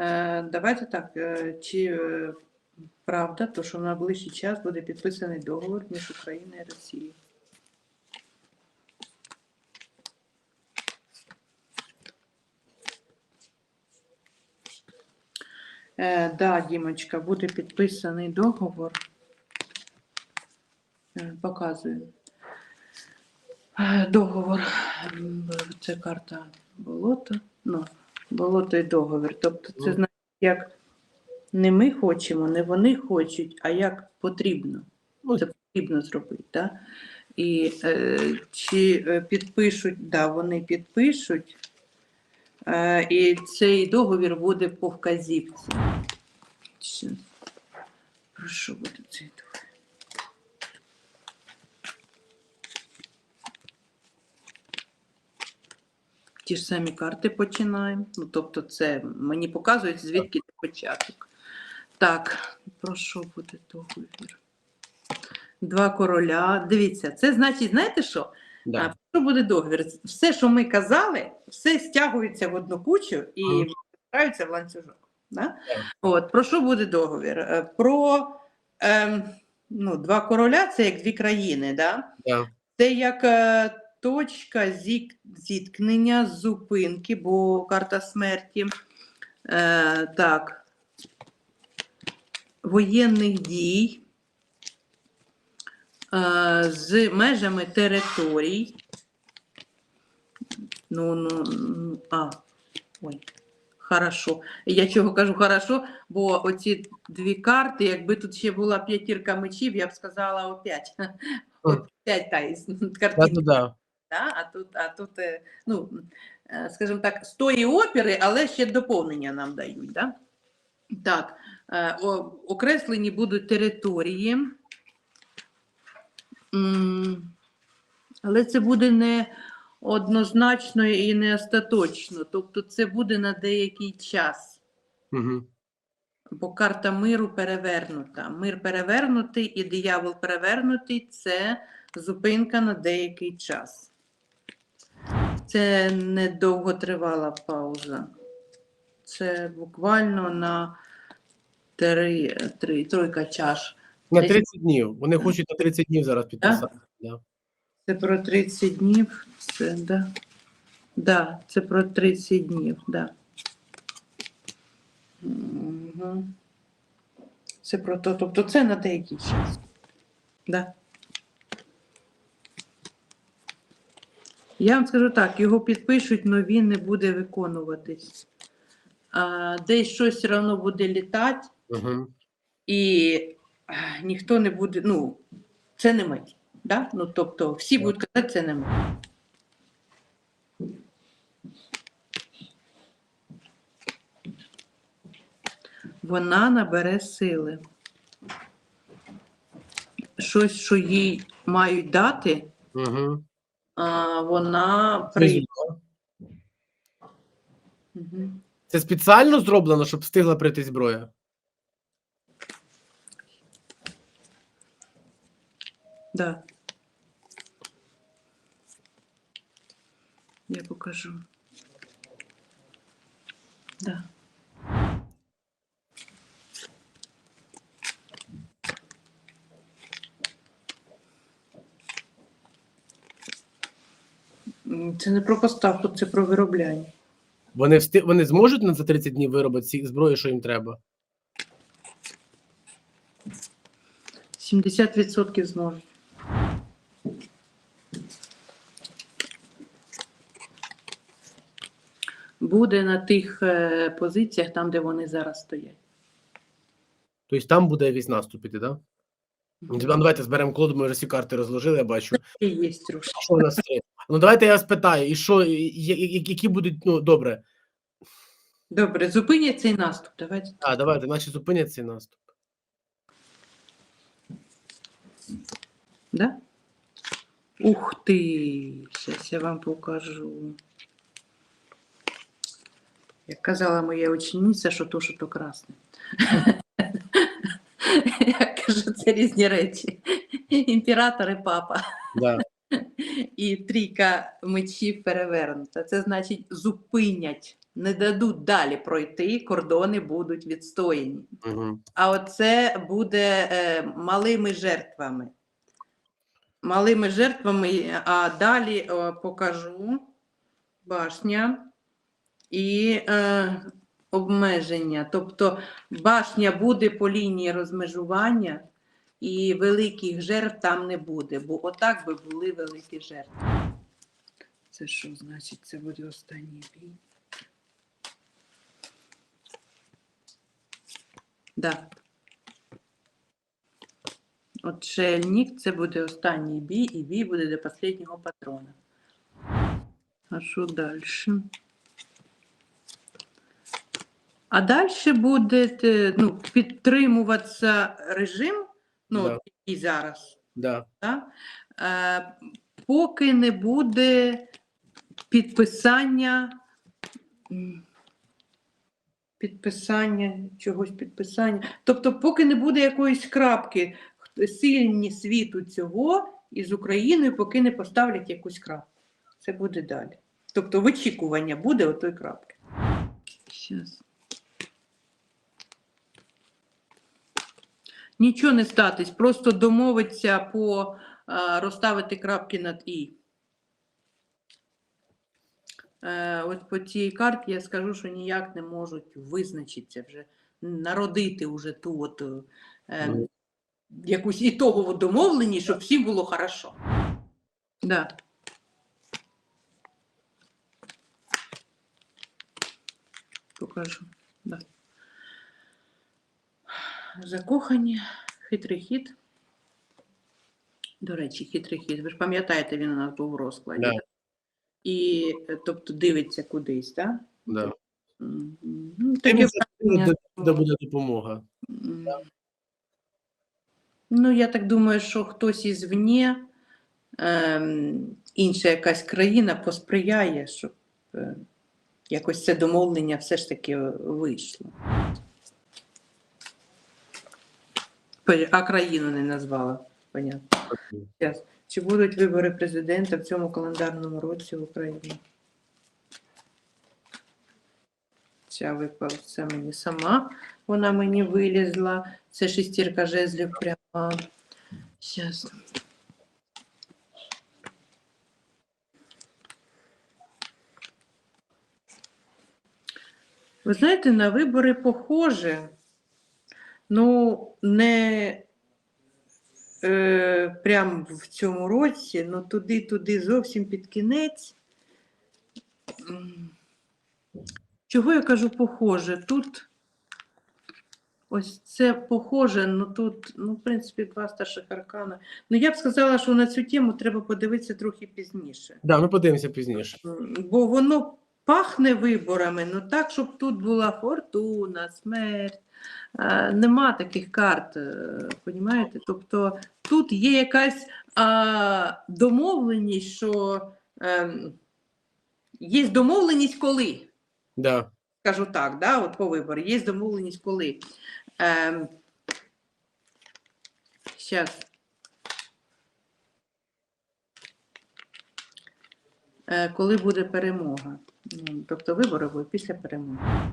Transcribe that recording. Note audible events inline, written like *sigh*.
Е, Давайте так. е, Чи е, правда, то що в найближчий час буде підписаний договор між Україною і Росією? Е, да, Дімочка, буде підписаний договор. Е, Показую. Договор. Це карта болота. Ну, болото і договір. Тобто, це значить, як не ми хочемо, не вони хочуть, а як потрібно. Ну, Це потрібно зробити. Да? І е, чи е, підпишуть, да, вони підпишуть, е, і цей договір буде по вказівці. Щас. Про що буде цей договір? Ті ж самі карти починаємо. Ну, тобто, це мені показують, звідки це початок. Так, про що буде договір? Два короля. Дивіться, це значить, знаєте що? Да. про що буде договір? Все, що ми казали, все стягується в одну кучу і впираються в ланцюжок. Да? От, про що буде договір? Е, Про ем, ну, два короля це як дві країни. Да? Да. Це як е, точка зіткнення, зупинки, бо карта смерті. Е, так. Воєнних дій е, з межами територій. Ну, ну, ну, а, ой. Хорошо. Я чого кажу хорошо, бо оці дві карти, якби тут ще була п'ятірка мечів, я б сказала опять. *laughs* Опять та із Да? А тут, а тут е, ну, е, скажімо так, з тої опери, але ще доповнення нам дають. Да? Так, е, окреслені будуть території. Але це буде не однозначно і не остаточно. Тобто це буде на деякий час. Угу. Бо карта миру перевернута. Мир перевернутий і диявол перевернутий це зупинка на деякий час. Це не довготривала пауза. Це буквально на три, три, тройка чаш. На 30 днів. Вони хочуть на 30 днів зараз підписати. Да. Це про 30 днів. Це, да. Да, це про 30 днів, да. Мгм. Це про то, тобто це на деякий час. Да. Я вам скажу так, його підпишуть, але він не буде виконуватись. А, десь щось все одно буде літати, Угу. і е, ніхто не буде, ну, це не ми. Да? Ну, тобто всі Так. будуть казати, це не ми. Вона набере сили. Щось, що їй мають дати, Угу. Вона. Мгм. Це спеціально зроблено, щоб встигла прийти зброя. Да. Я покажу. Да. Це не про поставку, це про виробляння. Вони всти... вони зможуть за 30 днів виробити ці зброї, що їм треба. 70% зможуть. Буде на тих е, позиціях, там, де вони зараз стоять. Тобто там буде весь наступ іти, так? Да? Ну, давайте зберемо колоду, ми вже всі карти розложили, я бачу. Є трошки. Що у нас є? Ну давайте я спитаю, і що, які будуть, ну добре. Добре, зупинять цей наступ. Давайте. А, давайте, наші зупинять цей наступ. Да? Ух ти! Зараз я вам покажу. Як казала моя учениця, що то, що то красне. *laughs* Я кажу, це різні речі. Імператор і папа. Да. І трійка мечів перевернута. Це значить зупинять не дадуть далі пройти, кордони будуть відстояні. Угу. А оце буде е, малими жертвами. Малими жертвами, а далі е, покажу башня і е, обмеження. Тобто башня буде по лінії розмежування, і великих жертв там не буде, бо отак би були великі жертви. Це що значить? Це буде останній бій? Да. От шельник це буде останній бій, і бій буде до останнього патрона. А що далі? А далі буде ну, підтримуватися режим, ну, Да. який зараз, Да. да? е, поки не буде підписання. Підписання, чогось підписання. Тобто, поки не буде якоїсь крапки, сильні світу цього із Україною, поки не поставлять якусь крапку. Це буде далі. Тобто, в очікування буде отої крапки. Щас. Нічого не статись, просто домовиться по а, розставити крапки над І. Е, от по цій карті я скажу, що ніяк не можуть визначитися вже, народити вже ту от, е, Мгм. якусь ітогову домовленість, щоб всім було хорошо. Да. Покажу. Да. Закохані, хитрий хід. До речі, хитрий хід. Ви ж пам'ятаєте, він у нас був у розкладі. Да. І е, тобто дивиться кудись, так? Да. Мгм. Ну, Таке враження, де буде допомога. Ну, я так думаю, що хтось ізвні, ем, інша якась країна посприяє, щоб е, якось це домовлення все ж таки вийшло. А країну не назвала, понятно. Чи будуть вибори президента в цьому календарному році в Україні? Ця випала це мені сама, вона мені вилізла. Це шестірка жезлів прямо. Щас. Ви знаєте, на вибори похоже. Ну, не е, прямо в цьому році, ну туди-туди зовсім під кінець. Чого я кажу похоже? Тут ось це похоже, ну тут, ну, в принципі, два старших аркана. Ну, я б сказала, що на цю тему треба подивитися трохи пізніше. Да, ми подивимося пізніше. Бо воно пахне виборами, ну так, щоб тут була фортуна, смерть. Е, Нема таких карт, е, понімаєте? Тобто тут є якась а, домовленість, що ем, є домовленість коли. Да. Скажу так, да, от по вибору, є домовленість коли. Ем, щас. Е, коли буде перемога. Тобто будуть після перемоги.